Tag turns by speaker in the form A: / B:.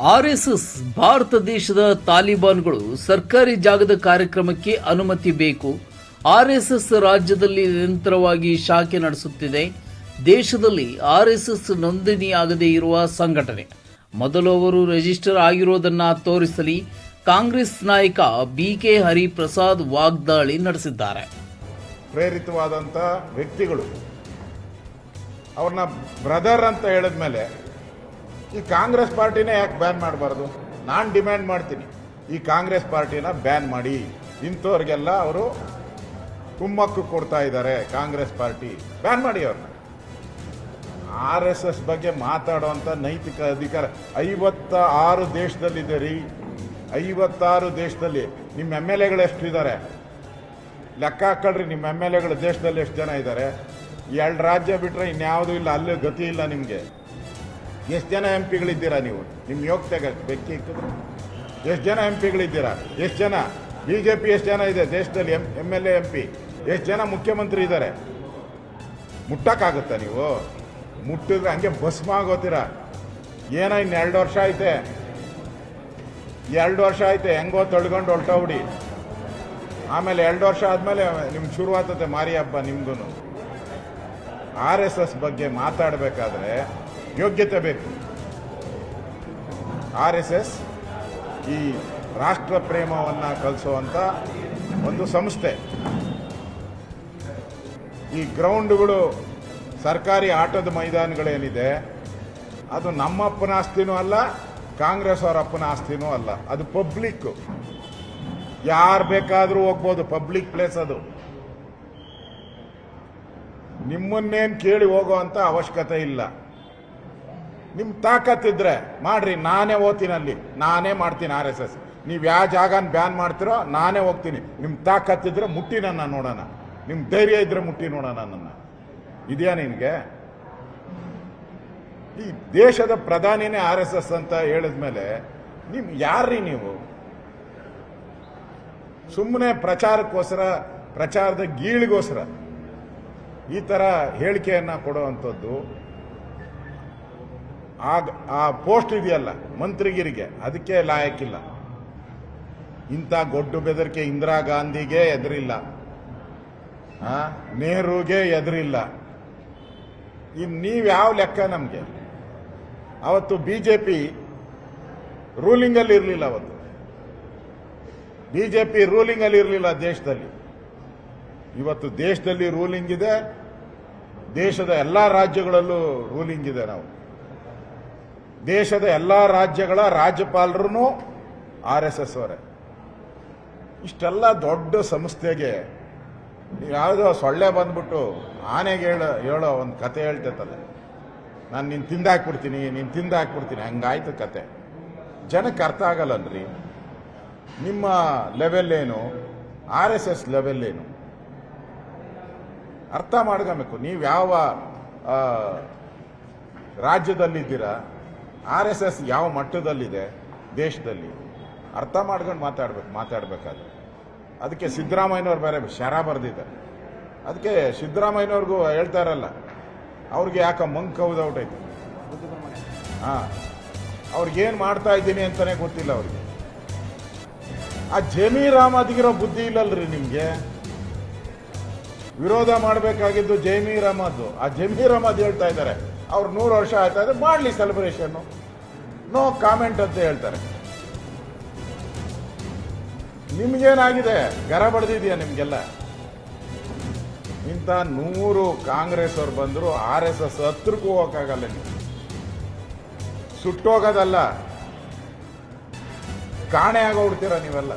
A: RSS Bharat ದೇಶದ ತಾಲಿಬಾನ್ಗಳು ಸರ್ಕಾರಿ ಜಾಗದ ಕಾರ್ಯಕ್ರಮಕ್ಕೆ ಅನುಮತಿ ಬೇಕು. ಆರ್ಎಸ್ಎಸ್ ರಾಜ್ಯದಲ್ಲಿ ನಿರಂತರವಾಗಿ ಶಾಖೆ ನಡೆಸುತ್ತಿದೆ. ದೇಶದಲ್ಲಿ ಆರ್ಎಸ್ಎಸ್ ನೋಂದಣಿಯಾಗದೇ ಇರುವ ಸಂಘಟನೆ. ಮೊದಲು ಅವರು ರಿಜಿಸ್ಟರ್ ಆಗಿರೋದನ್ನ ತೋರಿಸಲಿ. ಕಾಂಗ್ರೆಸ್ ನಾಯಕ ಬಿ ಕೆ ಹರಿಪ್ರಸಾದ್ ವಾಗ್ದಾಳಿ ನಡೆಸಿದ್ದಾರೆ.
B: ಪ್ರೇರಿತವಾದಂಥ ವ್ಯಕ್ತಿಗಳು, ಅವ್ರನ್ನ ಬ್ರದರ್ ಅಂತ ಹೇಳಿದ್ಮೇಲೆ ಈ ಕಾಂಗ್ರೆಸ್ ಪಾರ್ಟಿನೇ ಯಾಕೆ ಬ್ಯಾನ್ ಮಾಡಬಾರ್ದು? ನಾನು ಡಿಮ್ಯಾಂಡ್ ಮಾಡ್ತೀನಿ. ಈ ಕಾಂಗ್ರೆಸ್ ಪಾರ್ಟಿನ ಬ್ಯಾನ್ ಮಾಡಿ. ಇಂಥವ್ರಿಗೆಲ್ಲ ಅವರು ಕುಮ್ಮಕ್ಕು ಕೊಡ್ತಾ ಇದ್ದಾರೆ ಕಾಂಗ್ರೆಸ್ ಪಾರ್ಟಿ. ಬ್ಯಾನ್ ಮಾಡಿ ಅವ್ರನ್ನ ಆರ್ ಎಸ್ ಎಸ್ ಬಗ್ಗೆ ಮಾತಾಡುವಂಥ ನೈತಿಕ ಅಧಿಕಾರ ಐವತ್ತ ಆರು ದೇಶದಲ್ಲಿದೆ ರೀ ಐವತ್ತಾರು ದೇಶದಲ್ಲಿ ನಿಮ್ಮ ಎಂ ಎಲ್ ಎಗಳು ಎಷ್ಟಿದ್ದಾರೆ? ಲೆಕ್ಕ ಹಾಕೊಳ್ರಿ ನಿಮ್ಮ ಎಂ ಎಲ್ ಎಗಳು ದೇಶದಲ್ಲಿ ಎಷ್ಟು ಜನ ಇದ್ದಾರೆ? ಎರಡು ರಾಜ್ಯ ಬಿಟ್ಟರೆ ಇನ್ಯಾವುದೂ ಇಲ್ಲ, ಅಲ್ಲೇ ಗತಿ ಇಲ್ಲ ನಿಮಗೆ. ಎಷ್ಟು ಜನ ಎಂ ಪಿಗಳಿದ್ದೀರಾ ನೀವು? ನಿಮ್ಮ ಯೋಗ್ಯತೆಗೆ ಬೆಕ್ಕಿ ಇಕ್ಕಿದ್ರು ಎಷ್ಟು ಜನ ಎಂ ಪಿಗಳಿದ್ದೀರಾ ಎಷ್ಟು ಜನ? ಬಿ ಜೆ ಪಿ ಎಷ್ಟು ಜನ ಇದೆ ದೇಶದಲ್ಲಿ? M M L A M P ಎಷ್ಟು ಜನ ಮುಖ್ಯಮಂತ್ರಿ ಇದ್ದಾರೆ? ಮುಟ್ಟಕ್ಕಾಗುತ್ತಾ ನೀವು? ಮುಟ್ಟಿದ್ರೆ ಹಂಗೆ ಭಸ್ಮ ಆಗೋತೀರ? ಏನೋ ಇನ್ನು ಎರಡು ವರ್ಷ ಐತೆ. ಎರಡು ವರ್ಷ ಐತೆ, ಹೆಂಗೋ ತೊಳ್ಕೊಂಡು ಹೊಲ್ಟೋಗ್ಬಿಡಿ ಆಮೇಲೆ ಎರಡು ವರ್ಷ ಆದಮೇಲೆ ನಿಮ್ಮ ಶುರುವಾತತೆ ಮಾರಿ ಹಬ್ಬ ನಿಮ್ಗೂ ಆರ್ ಎಸ್ ಎಸ್ ಬಗ್ಗೆ ಮಾತಾಡಬೇಕಾದ್ರೆ ಯೋಗ್ಯತೆ ಬೇಕು ಆರ್ ಎಸ್ ಎಸ್ ಈ ರಾಷ್ಟ್ರ ಪ್ರೇಮವನ್ನು ಕಲಿಸುವಂಥ ಒಂದು ಸಂಸ್ಥೆ. ಈ ಗ್ರೌಂಡ್ಗಳು ಸರ್ಕಾರಿ ಆಟದ ಮೈದಾನಗಳೇನಿದೆ, ಅದು ನಮ್ಮಪ್ಪನ ಆಸ್ತಿನೂ ಅಲ್ಲ, ಕಾಂಗ್ರೆಸ್ ಅವರ ಅಪ್ಪನ ಆಸ್ತಿನೂ ಅಲ್ಲ. ಅದು ಪಬ್ಲಿಕ್ಕು ಯಾರು ಬೇಕಾದರೂ ಹೋಗ್ಬೋದು, ಪಬ್ಲಿಕ್ ಪ್ಲೇಸ್ ಅದು. ನಿಮ್ಮನ್ನೇನು ಕೇಳಿ ಹೋಗೋ ಅಂತ ಅವಶ್ಯಕತೆ ಇಲ್ಲ. ನಿಮ್ಮ ತಾಕತ್ತಿದ್ರೆ ಮಾಡ್ರಿ, ನಾನೇ ಓದ್ತೀನಿ ಅಲ್ಲಿ ನಾನೇ ಮಾಡ್ತೀನಿ ಆರ್ ಎಸ್ ಎಸ್. ನೀವು ಯಾವ ಜಾಗನ ಬ್ಯಾನ್ ಮಾಡ್ತೀರೋ, ನಾನೇ ಹೋಗ್ತೀನಿ. ನಿಮ್ಮ ತಾಕತ್ತಿದ್ರೆ ಮುಟ್ಟಿ ನನ್ನ ನೋಡೋಣ. ನಿಮ್ಮ ಧೈರ್ಯ ಇದ್ರೆ ಮುಟ್ಟಿ ನೋಡೋಣ ನನ್ನ. ಇದೆಯಾ ನಿನಗೆ? ಈ ದೇಶದ ಪ್ರಧಾನಿನೇ ಆರ್ ಎಸ್ ಎಸ್ ಅಂತ ಹೇಳಿದ್ಮೇಲೆ ನಿಮ್ ಯಾರ್ರಿ ನೀವು? ಸುಮ್ಮನೆ ಪ್ರಚಾರಕ್ಕೋಸ್ಕರ, ಪ್ರಚಾರದ ಗೀಳಿಗೋಸ್ಕರ ಈ ಥರ ಹೇಳಿಕೆಯನ್ನು ಕೊಡುವಂಥದ್ದು ಆಗ ಆ ಪೋಸ್ಟ್ ಇದೆಯಲ್ಲ, ಮಂತ್ರಿಗಿರಿಗೆ, ಅದಕ್ಕೆ ಲಾಯಕ್ಕಿಲ್ಲ. ಇಂಥ ಗೊಡ್ಡು ಬೆದರಿಕೆ ಇಂದಿರಾ ಗಾಂಧಿಗೆ ಎದುರಿಲ್ಲ. ನೆಹರುಗೆ ಎದುರಿಲ್ಲ. ಇನ್ನು ನೀವು ಯಾವ ಲೆಕ್ಕ ನಮಗೆ? ಅವತ್ತು ಬಿ ಜೆ ಪಿ ರೂಲಿಂಗಲ್ಲಿ ಇರಲಿಲ್ಲ ಅವತ್ತು. ಬಿ ಜೆ ಪಿ ರೂಲಿಂಗಲ್ಲಿ ಇರಲಿಲ್ಲ ದೇಶದಲ್ಲಿ. ಇವತ್ತು ದೇಶದಲ್ಲಿ ರೂಲಿಂಗ್ ಇದೆ, ದೇಶದ ಎಲ್ಲ ರಾಜ್ಯಗಳಲ್ಲೂ ರೂಲಿಂಗ್ ಇದೆ ನಾವು. ದೇಶದ ಎಲ್ಲ ರಾಜ್ಯಗಳ ರಾಜ್ಯಪಾಲರು ಆರ್ ಎಸ್ ಎಸ್ ಅವರೇ. ಇಷ್ಟೆಲ್ಲ ದೊಡ್ಡ ಸಂಸ್ಥೆಗೆ ಯಾವುದೋ ಸೊಳ್ಳೆ ಬಂದ್ಬಿಟ್ಟು ಆನೆಗೆ ಹೇಳೋ ಹೇಳೋ ಒಂದು ಕತೆ ಹೇಳ್ತೈತಲ್ಲ. ನಾನು ನಿನ್ನ ತಿಂದಾಕ್ಬಿಡ್ತೀನಿ, ನೀನು ತಿಂದಾಕ್ಬಿಡ್ತೀನಿ, ಹಂಗಾಯ್ತು ಕತೆ. ಜನಕ್ಕೆ ಅರ್ಥ ಆಗಲ್ಲನ್ರಿ. ನಿಮ್ಮ ಲೆವೆಲ್ ಏನು, ಆರ್ ಎಸ್ ಎಸ್ ಲೆವೆಲ್ ಏನು? ಅರ್ಥ ಮಾಡ್ಕೊಬೇಕು. ನೀವು ಯಾವ ರಾಜ್ಯದಲ್ಲಿದ್ದೀರಾ ಆರ್ ಎಸ್ ಎಸ್ ಯಾವ ಮಟ್ಟದಲ್ಲಿದೆ ದೇಶದಲ್ಲಿ ಅರ್ಥ ಮಾಡ್ಕೊಂಡು ಮಾತಾಡ್ಬೇಕು, ಮಾತಾಡಬೇಕಾದ್ರೆ. ಅದಕ್ಕೆ ಸಿದ್ದರಾಮಯ್ಯನವ್ರು ಬೇರೆ ಶರ ಬರೆದಿದ್ದಾರೆ. ಅದಕ್ಕೆ ಸಿದ್ದರಾಮಯ್ಯನವ್ರಿಗೂ ಹೇಳ್ತಾ ಇರಲ್ಲ, ಅವ್ರಿಗೆ ಯಾಕೆ ಮಂಕ್ ಐತೆ ಹಾಂ ಅವ್ರಿಗೇನು ಮಾಡ್ತಾ ಇದ್ದೀನಿ ಅಂತಲೇ ಗೊತ್ತಿಲ್ಲ ಅವ್ರಿಗೆ. ಆ ಜಮೀರ್ ಅಹಮದ್ಗಿರೋ ಬುದ್ಧಿ ಇಲ್ಲಲ್ರಿ ನಿಮಗೆ? ವಿರೋಧ ಮಾಡಬೇಕಾಗಿದ್ದು ಜೈಮಿ ರಾಮದ್ದು ಆ ಜಮೀರ್ ಅಹಮದ್ ಹೇಳ್ತಾ ಇದ್ದಾರೆ. ಅವ್ರು ನೂರು ವರ್ಷ ಆಯ್ತಾ ಇದೆ ಮಾಡಲಿ ಸೆಲೆಬ್ರೇಷನ್ನು ನೋ ಕಾಮೆಂಟ್ ಅಂತ ಹೇಳ್ತಾರೆ. ನಿಮ್ಗೇನಾಗಿದೆ? ಗರ ಬಡ್ದಿದೆಯಾ ನಿಮಗೆಲ್ಲ? ಇಂಥ ನೂರು ಕಾಂಗ್ರೆಸ್ ಅವ್ರು ಬಂದರು ಆರ್ ಎಸ್ ಎಸ್ ಹತ್ರಕ್ಕೂ ಹೋಗೋಕ್ಕಾಗಲ್ಲ ನೀವು ಸುಟ್ಟೋಗೋದಲ್ಲ. ಕಾಣೆ ಆಗೋಗ್ಬಿಡ್ತೀರ ನೀವೆಲ್ಲ?